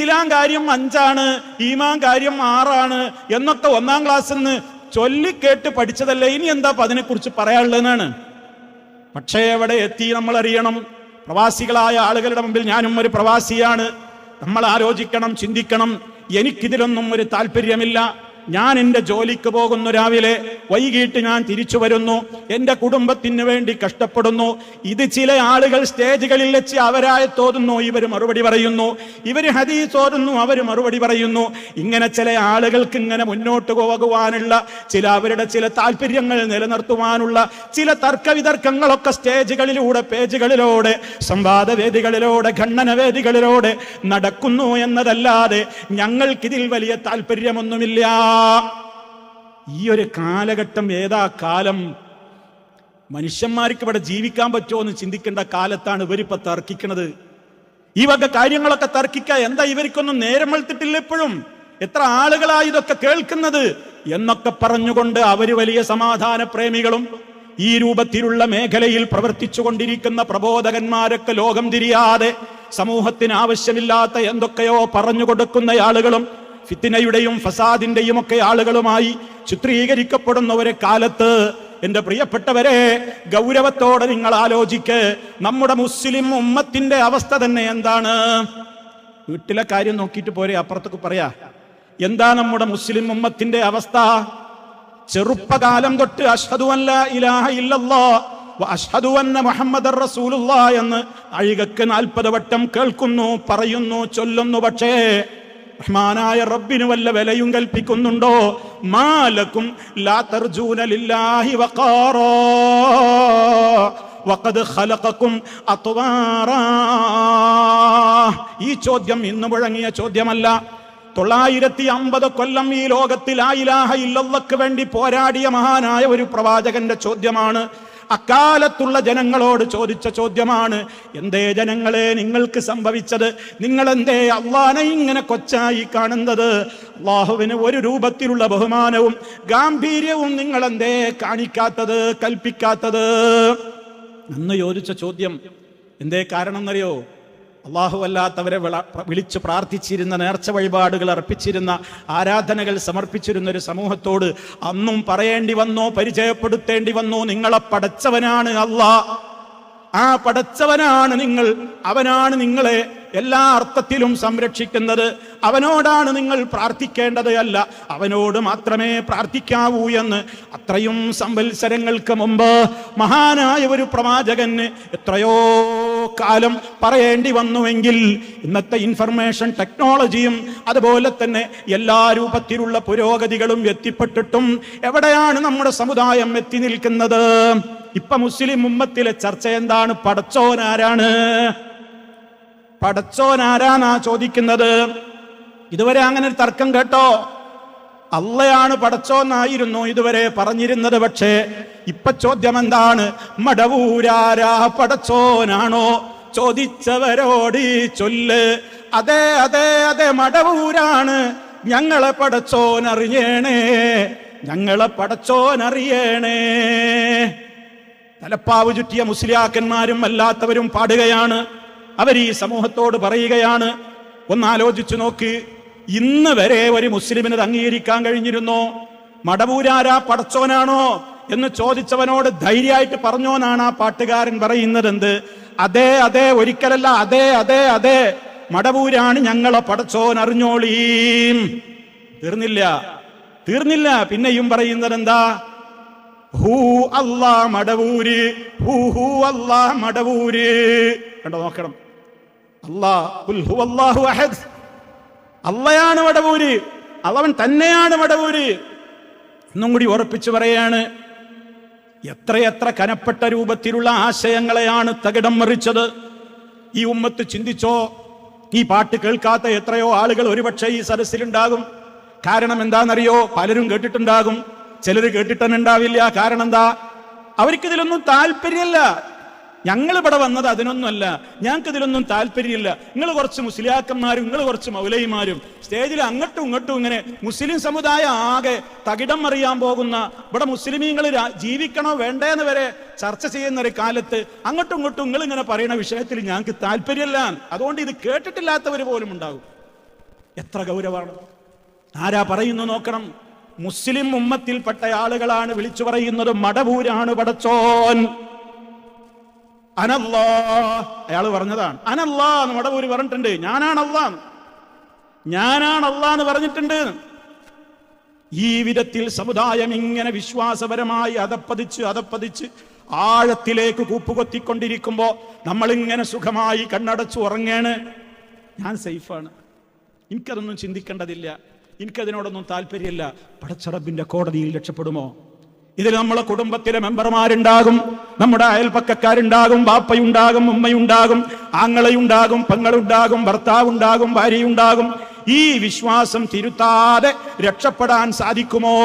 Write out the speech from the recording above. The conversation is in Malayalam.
ഇസ്ലാം കാര്യം അഞ്ചാണ് ഈമാൻ കാര്യം ആറാണ് എന്നൊക്കെ ഒന്നാം ക്ലാസ്സിൽ നിന്ന് ചൊല്ലിക്കേട്ട് പഠിച്ചതല്ലേ? ഇനി എന്താ അതിനെക്കുറിച്ച് പറയാനുള്ളതെന്നാണ്? പക്ഷേ എവിടെ എത്തി നമ്മൾ അറിയണം പ്രവാസികളായ ആളുകളുടെ മുമ്പിൽ ഞാനും ഒരു പ്രവാസിയാണ്. നമ്മൾ ആലോചിക്കണം ചിന്തിക്കണം. എനിക്കിതിലൊന്നും ഒരു താല്പര്യമില്ല. ഞാൻ എന്റെ ജോലിക്ക് പോകുന്നു രാവിലെ. വൈകിട്ട് ഞാൻ തിരിച്ചു വരുന്നു. എന്റെ കുടുംബത്തിന് വേണ്ടി കഷ്ടപ്പെടുന്നു. ഇത് ചില ആളുകൾ സ്റ്റേജുകളിൽ വെച്ച് അവരായി തോന്നുന്നു. ഇവർ മറുപടി പറയുന്നു. ഇവർ ഹദീസ് ഓതുന്നു. അവർ മറുപടി പറയുന്നു. ഇങ്ങനെ ചില ആളുകൾക്ക് ഇങ്ങനെ മുന്നോട്ട് പോകുവാനുള്ള ചില അവരുടെ ചില താല്പര്യങ്ങൾ നിലനിർത്തുവാനുള്ള ചില തർക്കവിതർക്കങ്ങളൊക്കെ സ്റ്റേജുകളിലൂടെ പേജുകളിലൂടെ സംവാദവേദികളിലൂടെ ഖണ്ഡനവേദികളിലൂടെ നടക്കുന്നു എന്നതല്ലാതെ ഞങ്ങൾക്കിതിൽ വലിയ താല്പര്യമൊന്നുമില്ല. ഈ ഒരു കാലഘട്ടം ഏതാ കാലം? മനുഷ്യന്മാർക്ക് ഇവിടെ ജീവിക്കാൻ പറ്റുമോ എന്ന് ചിന്തിക്കേണ്ട കാലത്താണ് ഇവരിപ്പോ തർക്കിക്കുന്നത് ഈ വക കാര്യങ്ങളൊക്കെ തർക്കിക്ക എന്താ ഇവർക്കൊന്നും നേരം വെളുത്തിട്ടില്ല ഇപ്പോഴും? എത്ര ആളുകളായി ഇതൊക്കെ കേൾക്കുന്നത്? എന്നൊക്കെ പറഞ്ഞുകൊണ്ട് അവർ വലിയ സമാധാന പ്രേമികളും ഈ രൂപത്തിലുള്ള മേഖലയിൽ പ്രവർത്തിച്ചു കൊണ്ടിരിക്കുന്ന പ്രബോധകന്മാരൊക്കെ ലോകം തിരിയാതെ സമൂഹത്തിന് ആവശ്യമില്ലാത്ത എന്തൊക്കെയോ പറഞ്ഞു കൊടുക്കുന്ന ആളുകളും ഫിത്തിനയുടെയും ഫസാദിന്റെയും ഒക്കെ ആളുകളുമായി ചിത്രീകരിക്കപ്പെടുന്ന ഒരു കാലത്ത് എന്റെ പ്രിയപ്പെട്ടവരെ ഗൗരവത്തോടെ നിങ്ങൾ ആലോചിക്ക്. നമ്മുടെ മുസ്ലിം ഉമ്മത്തിന്റെ അവസ്ഥ തന്നെ എന്താണ്? വീട്ടിലെ കാര്യം നോക്കിയിട്ട് പോരെ അപ്പുറത്തൊക്കെ പറയാ. എന്താ നമ്മുടെ മുസ്ലിം ഉമ്മത്തിന്റെ അവസ്ഥ? ചെറുപ്പകാലം തൊട്ട് അഷ്ഹദു അല്ല ഇലാഹ ഇല്ലല്ലാ അഷ്ഹദു അന്ന മുഹമ്മദ് റസൂലുള്ളാ എന്ന് അഴികക്ക് നാൽപ്പത് വട്ടം കേൾക്കുന്നു പറയുന്നു ചൊല്ലുന്നു. പക്ഷേ റഹ്മാനായ റബ്ബിന് വല്ല വിലയും കൽപ്പിക്കുന്നുണ്ടോ? മാലക്കും ലാ തർജൂന ലില്ലാഹി വക്കാറോ ഈ ചോദ്യം ഇന്ന് മുഴങ്ങിയ ചോദ്യമല്ല. തൊള്ളായിരത്തി അമ്പത് കൊല്ലം ഈ ലോകത്തിൽ ആയിലാഹ ഇല്ലവക്ക് വേണ്ടി പോരാടിയ മഹാനായ ഒരു പ്രവാചകന്റെ ചോദ്യമാണ്. അക്കാലത്തുള്ള ജനങ്ങളോട് ചോദിച്ച ചോദ്യമാണ് എന്തേ ജനങ്ങളെ നിങ്ങൾക്ക് സംഭവിച്ചത്? നിങ്ങൾ എന്തേ അള്ളാനെ ഇങ്ങനെ കൊച്ചായി കാണുന്നത്? അള്ളാഹുവിന് ഒരു രൂപത്തിലുള്ള ബഹുമാനവും ഗാംഭീര്യവും നിങ്ങൾ എന്തേ കാണിക്കാത്തത് കൽപ്പിക്കാത്തത്? എന്ന് ചോദിച്ച ചോദ്യം എന്തേ കാരണം എന്നറിയോ അള്ളാഹു അല്ലാത്തവരെ വിള- വിളിച്ച് പ്രാർത്ഥിച്ചിരുന്ന നേർച്ച വഴിപാടുകൾ അർപ്പിച്ചിരുന്ന ആരാധനകൾ സമർപ്പിച്ചിരുന്ന ഒരു സമൂഹത്തോട് അന്നും പറയേണ്ടി വന്നോ പരിചയപ്പെടുത്തേണ്ടി വന്നോ നിങ്ങളെ പടച്ചവനാണ് അള്ളാഹ് ആ പടച്ചവനാണ് നിങ്ങൾ അവനാണ് നിങ്ങളെ എല്ലാ അർത്ഥത്തിലും സംരക്ഷിക്കുന്നത് അവനോടാണ് നിങ്ങൾ പ്രാർത്ഥിക്കേണ്ടത് അല്ല. അവനോട് മാത്രമേ പ്രാർത്ഥിക്കാവൂ എന്ന്. അത്രയും സംവത്സരങ്ങൾക്ക് മുമ്പ് മഹാനായ ഒരു പ്രവാചകന് എത്രയോ കാലം പറയേണ്ടി വന്നുവെങ്കിൽ ഇന്നത്തെ ഇൻഫർമേഷൻ ടെക്നോളജിയും അതുപോലെ തന്നെ എല്ലാ രൂപത്തിലുള്ള പുരോഗതികളും എത്തിപ്പെട്ടിട്ടും എവിടെയാണ് നമ്മുടെ സമുദായം എത്തി നിൽക്കുന്നത്? ഇപ്പൊ മുസ്ലിം ഉമ്മത്തിലെ ചർച്ച എന്താണ്? പടച്ചോൻ ആരാണ് പടച്ചോൻ ആരാന്നാ ചോദിക്കുന്നത്? ഇതുവരെ അങ്ങനെ ഒരു തർക്കം കേട്ടോ? അള്ളയാണ് പടച്ചോന്നായിരുന്നു ഇതുവരെ പറഞ്ഞിരുന്നത് പക്ഷേ ഇപ്പൊ ചോദ്യം എന്താണ് മടവൂരാരാ പടച്ചോനാണോ ചോദിച്ചവരോട് ചൊല്ല് അതെ അതെ അതെ മടവൂരാണ്. ഞങ്ങളെ പടച്ചോൻ അറിയണേ ഞങ്ങളെ പടച്ചോൻ അറിയണേ തലപ്പാവ് ചുറ്റിയ മുസ്ലിയാക്കന്മാരും അല്ലാത്തവരും പാടുകയാണ്. അവർ ഈ സമൂഹത്തോട് പറയുകയാണ് ഒന്നാലോചിച്ചു നോക്ക് ഇന്ന് വരെ ഒരു മുസ്ലിമിന് അംഗീകരിക്കാൻ കഴിഞ്ഞിരുന്നോ? മടവൂരാരാ പടച്ചോനാണോ എന്ന് ചോദിച്ചവനോട് ധൈര്യമായിട്ട് പറഞ്ഞോനാണ് ആ പാട്ടുകാരൻ പറയുന്നത് എന്ത് അതെ അതെ ഒരിക്കലല്ല അതെ അതെ അതെ മടവൂരാണ് ഞങ്ങളെ പടച്ചോൻ അറിഞ്ഞോളീം. തീർന്നില്ല. തീർന്നില്ല. പിന്നെയും പറയുന്നത് എന്താ ഹൂ അല്ലാ മടവൂര് ഹൂ ഹൂ അല്ലാ മടവൂര്. കണ്ടോ നോക്കണം. അഹദ്. അള്ളയാണ് വടവൂര്. അള്ളവൻ തന്നെയാണ് വടവൂര്. എന്നും കൂടി ഉറപ്പിച്ചു പറയാണ് എത്രയെത്ര കനപ്പെട്ട രൂപത്തിലുള്ള ആശയങ്ങളെയാണ് തകിടം മറിച്ചത്. ഈ ഉമ്മത്ത് ചിന്തിച്ചോ? ഈ പാട്ട് കേൾക്കാത്ത എത്രയോ ആളുകൾ ഒരുപക്ഷെ ഈ സദസ്സിലുണ്ടാകും. കാരണം എന്താണെന്നറിയോ? പലരും കേട്ടിട്ടുണ്ടാകും. ചിലർ കേട്ടിട്ടുണ്ടാവില്ല കാരണം എന്താ? അവർക്കിതിലൊന്നും താല്പര്യമില്ല. ഞങ്ങൾ ഇവിടെ വന്നത് അതിനൊന്നുമല്ല. ഞങ്ങൾക്ക് ഇതിലൊന്നും താല്പര്യമില്ല. നിങ്ങൾ കുറച്ച് മുസ്ലിയാക്കന്മാരും നിങ്ങൾ കുറച്ച് മൗലൈമാരും സ്റ്റേജിൽ അങ്ങോട്ടും ഇങ്ങോട്ടും ഇങ്ങനെ മുസ്ലിം സമുദായം ആകെ തകിടം അറിയാൻ പോകുന്ന ഇവിടെ മുസ്ലിമീങ്ങൾ ജീവിക്കണോ വേണ്ടേന്ന് വരെ ചർച്ച ചെയ്യുന്ന ഒരു കാലത്ത് അങ്ങോട്ടും ഇങ്ങോട്ടും നിങ്ങൾ ഇങ്ങനെ പറയുന്ന വിഷയത്തിൽ ഞങ്ങൾക്ക് താല്പര്യമില്ല. അതുകൊണ്ട് ഇത് കേട്ടിട്ടില്ലാത്തവർ പോലും ഉണ്ടാകും. എത്ര ഗൗരവമാണ്. ആരാ പറയുന്നു നോക്കണം. മുസ്ലിം ഉമ്മത്തിൽപ്പെട്ട ആളുകളാണ് വിളിച്ചു പറയുന്നത്. മടപൂരാണ് പടച്ചോൻ അനല്ലാ അയാൾ പറഞ്ഞതാണ്. അനല്ലാ എന്ന് മടവൂര് പറഞ്ഞിട്ടുണ്ട്. ഞാനാണ് അള്ളാന്ന് ഞാനാണ് അള്ളാന്ന് പറഞ്ഞിട്ടുണ്ട്. ഈ വിധത്തിൽ സമുദായം ഇങ്ങനെ വിശ്വാസപരമായി അതപ്പതിച്ച് അതപ്പതിച്ച് ആഴത്തിലേക്ക് കൂപ്പുകൊത്തിക്കൊണ്ടിരിക്കുമ്പോ നമ്മളിങ്ങനെ സുഖമായി കണ്ണടച്ചു ഉറങ്ങേണ്. ഞാൻ സേഫാണ്. എനിക്കതൊന്നും ചിന്തിക്കേണ്ടതില്ല. എനിക്കതിനോടൊന്നും താല്പര്യമില്ല. പടച്ചറബിന്റെ കോടതിയിൽ രക്ഷപ്പെടുമോ? ഇതിൽ നമ്മളെ കുടുംബത്തിലെ മെമ്പർമാരുണ്ടാകും നമ്മുടെ അയൽപ്പക്കക്കാരുണ്ടാകും ബാപ്പയുണ്ടാകും ഉമ്മയുണ്ടാകും ആങ്ങളയുണ്ടാകും പെങ്ങളുണ്ടാകും ഭർത്താവുണ്ടാകും ഭാര്യയുണ്ടാകും. ഈ വിശ്വാസം തിരുത്താതെ രക്ഷപ്പെടാൻ സാധിക്കുമോ?